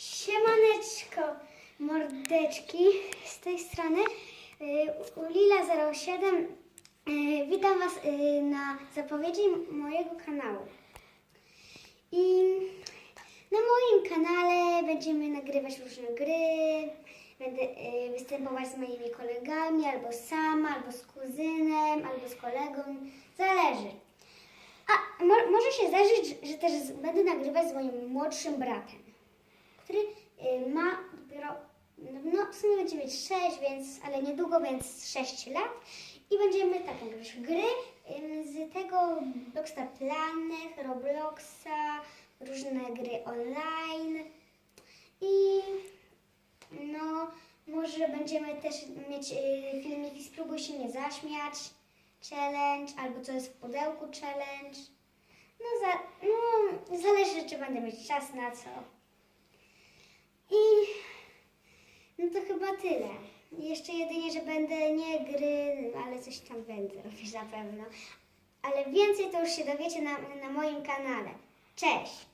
Siemaneczko, mordeczki, z tej strony y, Lila07. Y, Witam Was y, na zapowiedzi mojego kanału. I na moim kanale będziemy nagrywać różne gry, będę występować z moimi kolegami, albo sama, albo z kuzynem, albo z kolegą, zależy. A mo- może się zdarzyć, że- też będę nagrywać z moim młodszym bratem który y, ma dopiero, no w sumie będzie mieć 6, więc, ale niedługo, więc 6 lat. I będziemy tak nagrywać gry z tego Blockstar Planet, Robloxa, różne gry online. I no, może będziemy też mieć y, filmiki Spróbuj się nie zaśmiać, challenge, albo co jest w pudełku challenge. No, za, no zależy, czy będę mieć czas na co. I no to chyba tyle. Jeszcze jedynie, że będę nie gry, ale coś tam będę robić na pewno. Ale więcej to już się dowiecie na, na moim kanale. Cześć!